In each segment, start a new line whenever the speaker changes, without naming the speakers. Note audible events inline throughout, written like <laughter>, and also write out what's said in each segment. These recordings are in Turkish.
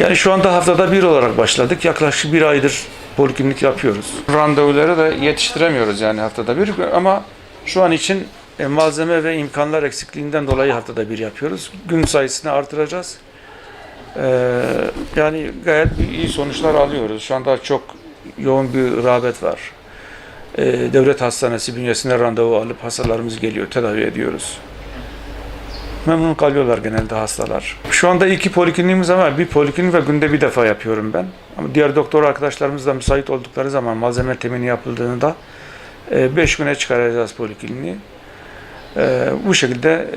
Yani şu anda haftada bir olarak başladık. Yaklaşık bir aydır poliklinik yapıyoruz. Randevuları da yetiştiremiyoruz yani haftada bir ama şu an için e, malzeme ve imkanlar eksikliğinden dolayı haftada bir yapıyoruz. Gün sayısını artıracağız. Ee, yani gayet iyi sonuçlar alıyoruz. Şu anda çok yoğun bir rağbet var. Ee, devlet hastanesi bünyesinde randevu alıp hastalarımız geliyor, tedavi ediyoruz. Memnun kalıyorlar genelde hastalar. Şu anda iki polikliniğimiz ama bir poliklinik ve günde bir defa yapıyorum ben. Ama diğer doktor arkadaşlarımız da müsait oldukları zaman malzeme temini yapıldığında 5 güne çıkaracağız polikliniği. Ee, bu şekilde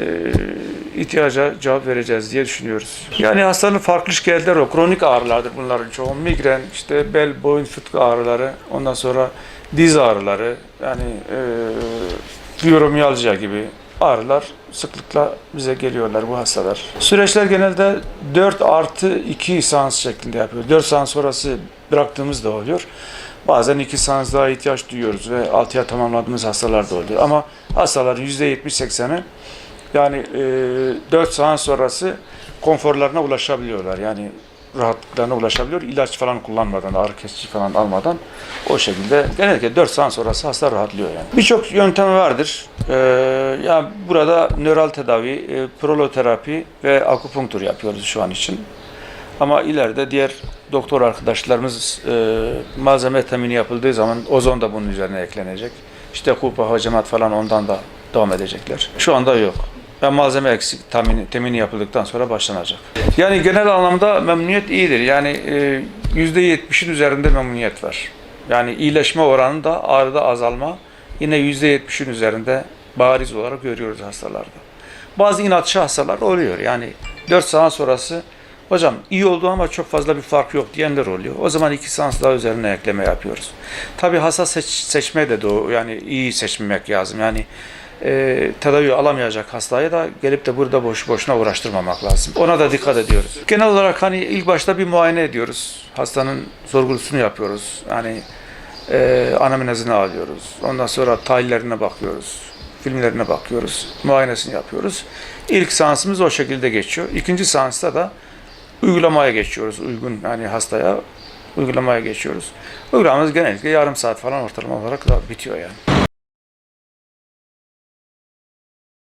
e, ihtiyaca cevap vereceğiz diye düşünüyoruz. Yani hastanın farklı şikayetleri o. Kronik ağrılardır bunların çoğu. Migren, işte bel, boyun fıtığı ağrıları, ondan sonra diz ağrıları, yani e, fibromiyalji gibi ağrılar sıklıkla bize geliyorlar bu hastalar. Süreçler genelde 4 artı 2 seans şeklinde yapıyor. 4 seans sonrası bıraktığımız da oluyor. Bazen 2 seans daha ihtiyaç duyuyoruz ve 6'ya tamamladığımız hastalar da oluyor. Ama hastaların %70-80'i yani e, 4 seans sonrası konforlarına ulaşabiliyorlar. Yani rahatlıklarına ulaşabiliyor. İlaç falan kullanmadan, ağrı kesici falan almadan o şekilde genellikle 4 saat sonrası hasta rahatlıyor yani. Birçok yöntem vardır. Ee, ya burada nöral tedavi, e, proloterapi ve akupunktur yapıyoruz şu an için. Ama ileride diğer doktor arkadaşlarımız e, malzeme temini yapıldığı zaman ozon da bunun üzerine eklenecek. İşte kupa, hacamat falan ondan da devam edecekler. Şu anda yok. Ben malzeme eksik temini, temini yapıldıktan sonra başlanacak. <laughs> Yani genel anlamda memnuniyet iyidir. Yani e, %70'in üzerinde memnuniyet var. Yani iyileşme oranında ağrıda azalma yine %70'in üzerinde bariz olarak görüyoruz hastalarda. Bazı inatçı hastalar oluyor. Yani 4 saat sonrası hocam iyi oldu ama çok fazla bir fark yok diyenler oluyor. O zaman iki seans daha üzerine ekleme yapıyoruz. Tabii hasta seç, seçmeye de doğru. Yani iyi seçmemek lazım. Yani e, tedavi alamayacak hastaya da gelip de burada boş boşuna uğraştırmamak lazım. Ona da dikkat ediyoruz. Genel olarak hani ilk başta bir muayene ediyoruz. Hastanın sorgusunu yapıyoruz. Yani e, anamnezini alıyoruz. Ondan sonra tahlillerine bakıyoruz. Filmlerine bakıyoruz. Muayenesini yapıyoruz. İlk seansımız o şekilde geçiyor. İkinci seansta da uygulamaya geçiyoruz. Uygun yani hastaya uygulamaya geçiyoruz. Uygulamamız genellikle yarım saat falan ortalama olarak da bitiyor yani.